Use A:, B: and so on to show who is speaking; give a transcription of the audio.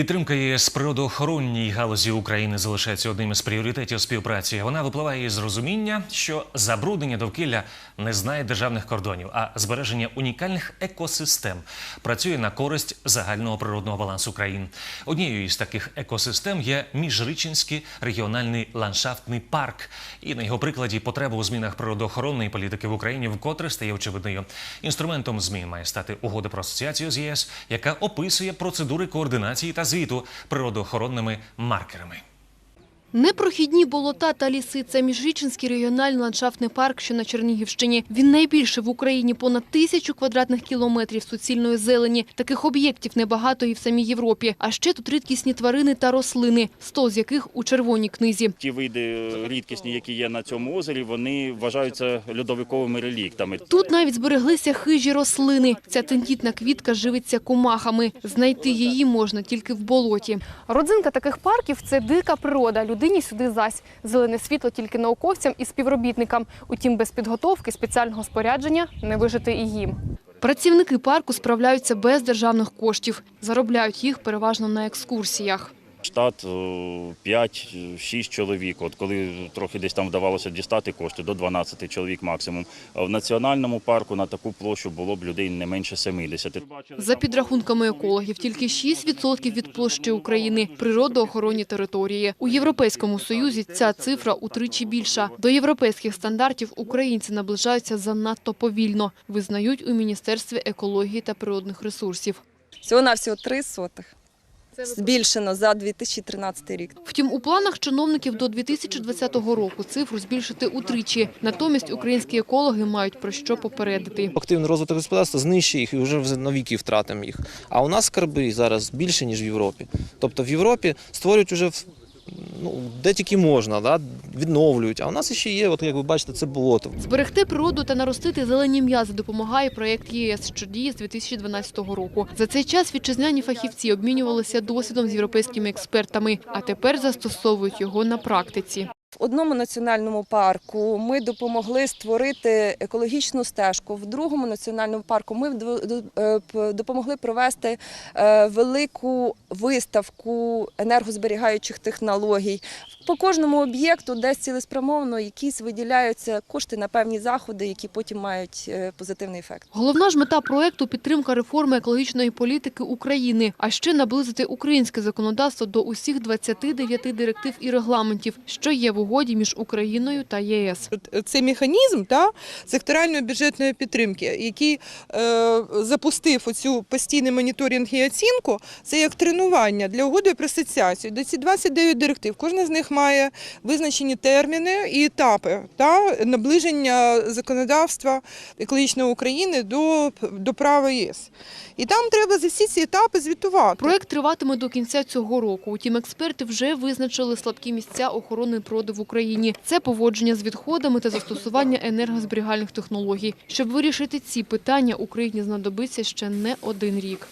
A: Підтримка ЄС природоохоронній галузі України залишається одним із пріоритетів співпраці. Вона випливає із розуміння, що забруднення довкілля не знає державних кордонів, а збереження унікальних екосистем працює на користь загального природного балансу країн. Однією із таких екосистем є Міжричинський регіональний ландшафтний парк. І на його прикладі потреба у змінах природоохоронної політики в Україні вкотре стає очевидною. Інструментом змін має стати угода про асоціацію з ЄС, яка описує процедури координації та звіту природоохоронними маркерами.
B: Непрохідні болота та ліси – це Міжрічинський регіональний ландшафтний парк, що на Чернігівщині. Він найбільший в Україні, понад тисячу квадратних кілометрів суцільної зелені. Таких об'єктів небагато і в самій Європі. А ще тут рідкісні тварини та рослини, 100 з яких у червоній книзі.
C: Ті види рідкісні, які є на цьому озері, вони вважаються льодовиковими реліктами.
B: Тут навіть збереглися хижі рослини. Ця тендітна квітка живиться комахами. Знайти її можна тільки в болоті.
D: Родзинка таких парків це дика природа. Людині сюди зась. Зелене світло тільки науковцям і співробітникам. Утім, без підготовки спеціального спорядження не вижити і їм.
B: Працівники парку справляються без державних коштів. Заробляють їх переважно на екскурсіях.
C: Штат 5-6 чоловік. От коли трохи десь там вдавалося дістати кошти, до 12 чоловік максимум. В національному парку на таку площу було б людей не менше 70.
B: За підрахунками екологів, тільки 6% від площі України – природоохоронні території. У Європейському Союзі ця цифра утричі більша. До європейських стандартів українці наближаються занадто повільно, визнають у Міністерстві екології та природних ресурсів.
E: Всього-навсього три сотих. Збільшено за 2013 рік.
B: Втім, у планах чиновників до 2020 року цифру збільшити утричі. Натомість українські екологи мають про що попередити.
F: Активний розвиток господарства знищує їх і вже навіки втратимо їх. А у нас скарби зараз більше, ніж в Європі. Тобто в Європі створюють уже в- ну, де тільки можна, да? відновлюють. А у нас ще є, от як ви бачите, це болото.
B: Зберегти природу та наростити зелені м'язи допомагає проєкт ЄС, що діє з 2012 року. За цей час вітчизняні фахівці обмінювалися досвідом з європейськими експертами, а тепер застосовують його на практиці.
E: Одному національному парку ми допомогли створити екологічну стежку. В другому національному парку ми е, допомогли провести е, велику виставку енергозберігаючих технологій. По кожному об'єкту десь цілеспрямовано якісь виділяються кошти на певні заходи, які потім мають е, позитивний ефект.
B: Головна ж мета проєкту – підтримка реформи екологічної політики України, а ще наблизити українське законодавство до усіх 29 директив і регламентів, що є в угоді між Україною та ЄС.
G: От Цей механізм та, секторальної бюджетної підтримки, який е, запустив оцю постійний моніторинг і оцінку, це як тренування для угоди про асоціацію. До ці 29 директив, кожна з них має визначені терміни і етапи та наближення законодавства екологічної України до, до права ЄС. І там треба за всі ці етапи звітувати.
B: Проєкт триватиме до кінця цього року. Утім, експерти вже визначили слабкі місця охорони природи в Україні. Це поводження з відходами та застосування енергозберігальних технологій. Щоб вирішити ці питання, Україні знадобиться ще не один рік.